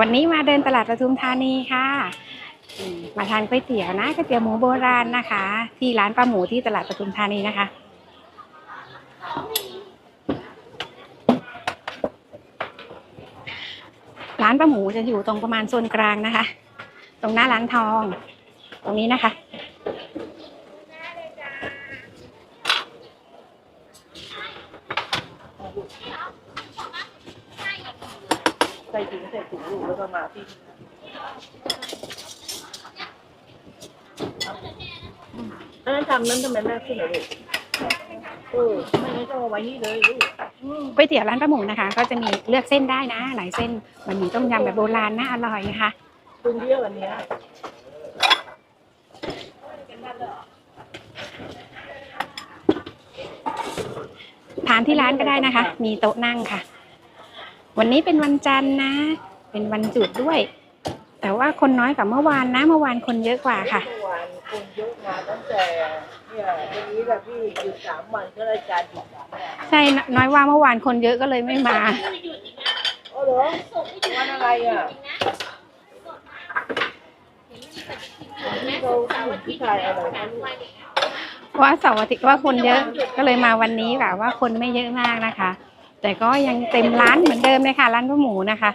วันนี้มาเดินตลาดปทุมธานีค่ะมมาทานก๋วยเตี๋ยวนะก๋วยเตี๋ยวหมูโบราณนะคะ ที่ร้านป้าหมูที่ตลาดปทุมธานีนะคะ ร้านป้าหมูจะอยู่ตรงประมาณโซนกลางนะคะ ตรงหน้าร้านทอง ตรงนี้นะคะ ส่ถุงใส่ถุงลูกแล้วก็มาที่อันนั้นทำนั้นทำไมแม่ขึ้นเหรอลูกเออไม่งั้นก็เอาไว้นี่เลยลูกอืมก๋วยเตี๋ยวร้านป้าหมูนะคะ ก็จะมีเลือกเส้นได้นะ หลายเส้นมันมีต้มยำแบบโบราณน่าอร่อยนะคะปรุงเยอะอันเนี้ยทานที่ร้านก็ได้นะคะ มีโต๊ะนั่งค่ะ วันนี้เป็นวันจันทร์นะ เป็นวันจุดด้วย แต่ว่าคนน้อยกว่าเมื่อวานนะ เมื่อวานคนเยอะกว่าค่ะ เมื่อวานคนเยอะมาตั้งแต่เนี่ยวันนี้แหละพี่หยุดสามวันก็รายการหยุดสามวันใช่น้อยว่าเมื่อวานคนเยอะก็เลยไม่มาอ๋อเหรอวันอะไรอะวันที่เราพี่ชายอะไรนะลูกว่าเสาร์อาทิตย์ว่าคนเยอะก็เลยมาวันนี้แบบว่าคนไม่เยอะมากนะคะ แต่ก็ยังเต็มร้านเหมือนเดิมเลยค่ะร้านข้าหมูนะคะ